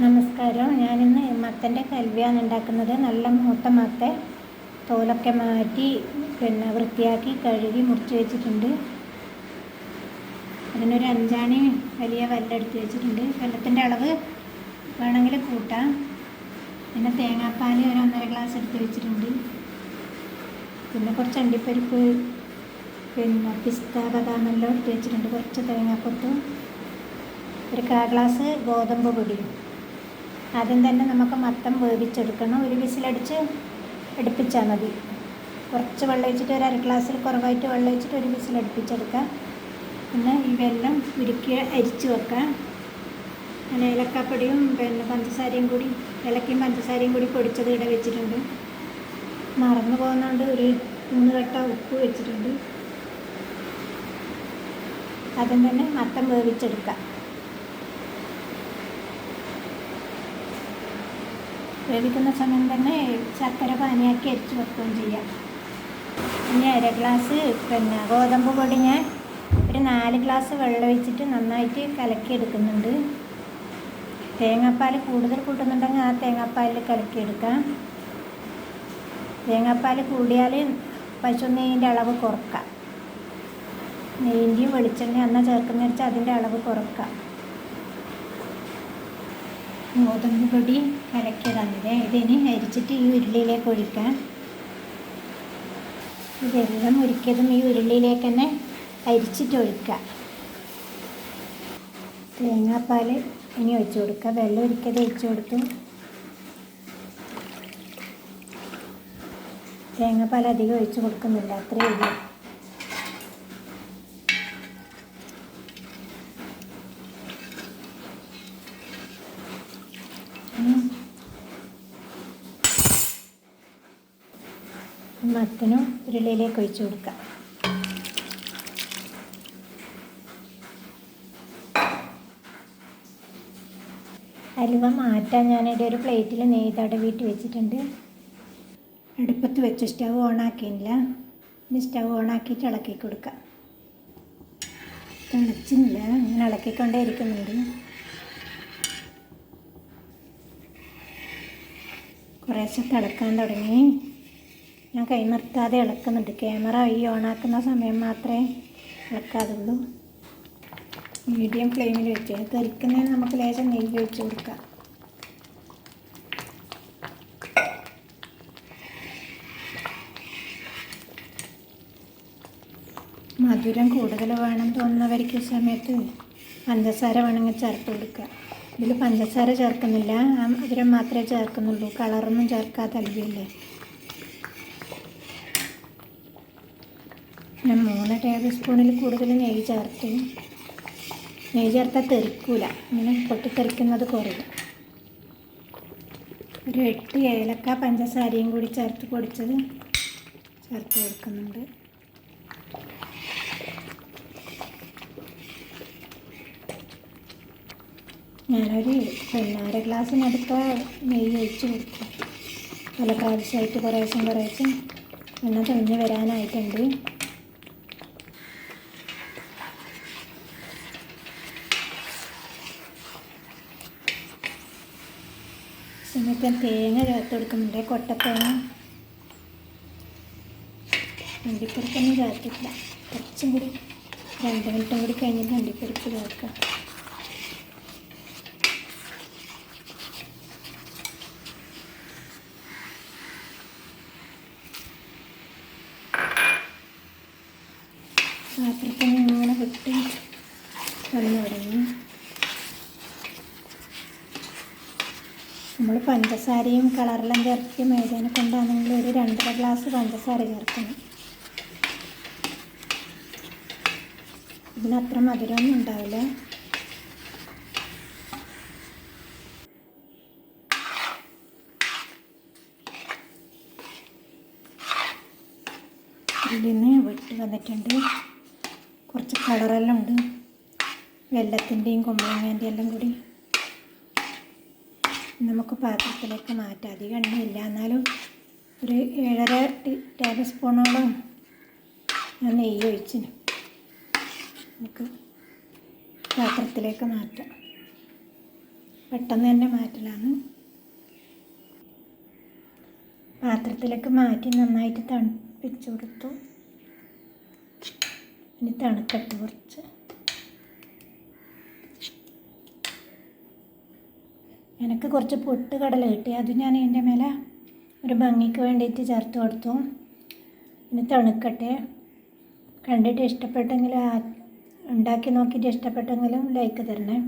നമസ്കാരം. ഞാനിന്ന് മത്തന്റെ കൽവിയാണ് ഉണ്ടാക്കുന്നത്. നല്ല മൂത്ത മത്ത തോലൊക്കെ മാറ്റി പിന്നെ വൃത്തിയാക്കി കഴുകി മുറിച്ച് വെച്ചിട്ടുണ്ട്. അതിനൊരു അഞ്ചാണി വലിയ വെല്ലെടുത്ത് വെച്ചിട്ടുണ്ട്. വെള്ളത്തിന്റെ അളവ് വേണമെങ്കിൽ കൂട്ടാം. പിന്നെ തേങ്ങാപ്പാൽ ഒരു ഒന്നര ഗ്ലാസ് എടുത്ത് വെച്ചിട്ടുണ്ട്. പിന്നെ കുറച്ച് അണ്ടിപ്പരിപ്പ് പിന്നെ പിസ്ത ബദാമെല്ലാം എടുത്ത് വെച്ചിട്ടുണ്ട്. കുറച്ച് തേങ്ങാക്കൊത്തും ഒരു കാ ഗ്ലാസ് ഗോതമ്പ് പൊടിയും ആദ്യം തന്നെ നമുക്ക് മത്തം വേവിച്ചെടുക്കണം. ഒരു വിസിലടിച്ച് എടുപ്പിച്ചാൽ മതി. കുറച്ച് വെള്ളം ഒഴിച്ചിട്ട് ഒരു അര ഗ്ലാസ്സിൽ കുറവായിട്ട് വെള്ളം ഒഴിച്ചിട്ട് ഒരു വിസിൽ അടുപ്പിച്ചെടുക്കാം പിന്നെ ഈ വെള്ളം ഉരുക്കി അരിച്ചു വെക്കാം. പിന്നെ ഏലക്കാപ്പൊടിയും പിന്നെ പഞ്ചസാരയും കൂടി ഇലക്കയും പഞ്ചസാരയും കൂടി പൊടിച്ചത് ഇവിടെ വെച്ചിട്ടുണ്ട്. മറന്നു പോകുന്നതുകൊണ്ട് ഒരു മൂന്ന് കട്ട ഉപ്പ് വെച്ചിട്ടുണ്ട്. ആദ്യം തന്നെ മത്തം വേവിച്ചെടുക്കാം. വേവിക്കുന്ന സമയം തന്നെ ശർക്കര പാനിയാക്കി അരിച്ച് വെക്കുകയും ചെയ്യാം. ഇനി അര ഗ്ലാസ് പിന്നെ ഗോതമ്പ് പൊടി ഞാൻ ഒരു നാല് ഗ്ലാസ് വെള്ളം ഒഴിച്ചിട്ട് നന്നായിട്ട് കലക്കിയെടുക്കുന്നുണ്ട്. തേങ്ങാപ്പാൽ കൂടുതൽ കൂട്ടുന്നുണ്ടെങ്കിൽ ആ തേങ്ങാപ്പാലിൽ കലക്കിയെടുക്കാം. തേങ്ങാപ്പാൽ കൂടിയാൽ പശു നെയ്യിന്റെ അളവ് കുറക്കാം. നെയ്യിന്റെയും വെളിച്ചെണ്ണ എന്നാൽ ചേർക്കുന്ന വെച്ചാൽ അതിന്റെ അളവ് കുറക്കാം. ഗോതമ്പ് പൊടി കലക്കിയതാണിത് ഇതിന് അരിച്ചിട്ട് ഈ ഉരുളിയിലേക്ക് ഒഴിക്കാം. ഇതെല്ലാം ഉരുക്കിയതും ഈ ഉരുളിയിലേക്ക് തന്നെ അരിച്ചിട്ട് ഒഴിക്കാം. തേങ്ങാപ്പാൽ ഇനി ഒഴിച്ചു കൊടുക്കുക. വെള്ളം ഒരിക്കത് ഒഴിച്ചു കൊടുത്തു. തേങ്ങാപ്പാൽ അധികം ഒഴിച്ചു കൊടുക്കുന്നില്ല. അത്രയേ ഉള്ളൂ. മത്തനും ഉരുളിയിലേക്ക് ഒഴിച്ചു കൊടുക്കാം. അലുവ മാറ്റാൻ ഞാനിവിടെ ഒരു പ്ലേറ്റിൽ നെയ്യ് വീട്ടിൽ വെച്ചിട്ടുണ്ട്. അടുപ്പത്ത് വെച്ച് സ്റ്റവ് ഓണാക്കിയില്ല. ഇനി സ്റ്റവ് ഓണാക്കിയിട്ട് ഇളക്കി കൊടുക്കാം. തിളച്ചില്ല. ഇങ്ങനെ ഇളക്കിക്കൊണ്ടേ ഇരിക്കുന്നുണ്ട്. കുറേശ്ശെ തിളക്കാൻ തുടങ്ങി. ഞാൻ കൈ നിർത്താതെ ഇളക്കുന്നുണ്ട്. ക്യാമറ ഈ ഓണാക്കുന്ന സമയം മാത്രമേ ഇളക്കാതുള്ളൂ. മീഡിയം ഫ്ലെയിമിൽ വെച്ച്. തെറിക്കുന്നതിന് നമുക്ക് ലേശം നെയ്യ് ഒഴിച്ച് കൊടുക്കാം. മധുരം കൂടുതൽ വേണം തോന്നുന്നവർക്ക് ഈ സമയത്ത് പഞ്ചസാര വേണമെങ്കിൽ ചേർത്ത് കൊടുക്കുക ഇതിൽ പഞ്ചസാര ചേർക്കുന്നില്ല. മധുരം മാത്രമേ ചേർക്കുന്നുള്ളൂ. കളറൊന്നും ചേർക്കാതെ അല്ലിയല്ലേ ഞാൻ മൂന്ന് ടേബിൾ സ്പൂണിൽ കൂടുതൽ നെയ്യ് ചേർത്തു. നെയ്യ് ചേർത്താൽ തെറിക്കൂല. ഇങ്ങനെ പൊട്ടിത്തെറിക്കുന്നത് കുറയും. ഒരു എട്ട് ഏലക്ക പഞ്ചസാരയും കൂടി ചേർത്ത് പൊടിച്ചത് ചേർത്ത് കൊടുക്കുന്നുണ്ട് ഞാനൊരു പിന്നെ ഗ്ലാസ്സിനടുത്ത നെയ്യ് ഒഴിച്ച് കൊടുക്കും പല പ്രാവശ്യമായിട്ട് കുറേശ്ശം കുറേശ്ശം എണ്ണ തെളിഞ്ഞ് വരാനായിട്ടുണ്ട്. ഞാൻ തേങ്ങ ചേർത്ത് കൊടുക്കുന്നുണ്ട്. കൊട്ടത്തേങ്ങ. അണ്ടിപ്പരിപ്പൊന്നും ചേർത്തിട്ടില്ല. കുറച്ചും കൂടി രണ്ട് മിനിറ്റും കൂടി കഴിഞ്ഞിട്ട് അണ്ടിപ്പരിപ്പ് ചേർക്കാം. പാത്രത്തിന് ഇങ്ങനെ വിട്ട് വന്നു തുടങ്ങി പഞ്ചസാരയും കളറെല്ലാം ചേർത്ത് മേടിനെ കൊണ്ടാണെങ്കിൽ ഒരു രണ്ടര ഗ്ലാസ് പഞ്ചസാര ചേർക്കണം. ഇതിനത്ര മധുരമൊന്നും ഉണ്ടാവില്ല. ഇതിന് വെട്ടി വന്നിട്ടുണ്ട്. കുറച്ച് കളറെല്ലാം ഉണ്ട്. വെള്ളത്തിന്റെയും കുമ്പളങ്ങേന്റെയും എല്ലാം കൂടി. നമുക്ക് പാത്രത്തിലേക്ക് മാറ്റാം. അധികം എണ്ണയില്ല. എന്നാലും ഒരു ഏഴര ടേബിൾ സ്പൂണോളം ഞാൻ നെയ്യ് ഒഴിച്ചിന് നമുക്ക് പാത്രത്തിലേക്ക് മാറ്റാം. പെട്ടെന്ന് തന്നെ മാറ്റലാണ്. പാത്രത്തിലേക്ക് മാറ്റി നന്നായിട്ട് തണുപ്പിച്ചു കൊടുത്തു. ഇനി തണുക്കട്ട് കുറച്ച്. എനിക്ക് കുറച്ച് പൊട്ട് കടല കിട്ടി. അത് ഞാൻ ഇതിന്റെ മേലെ ഒരു ഭംഗിക്ക് വേണ്ടിയിട്ട് ചേർത്ത് കൊടുത്തു. ഇനി തണുക്കട്ടെ. കണ്ടിട്ട് ഇഷ്ടപ്പെട്ടെങ്കിൽ ഉണ്ടാക്കി നോക്കിയിട്ട് ഇഷ്ടപ്പെട്ടെങ്കിലും ലൈക്ക് തരണേ.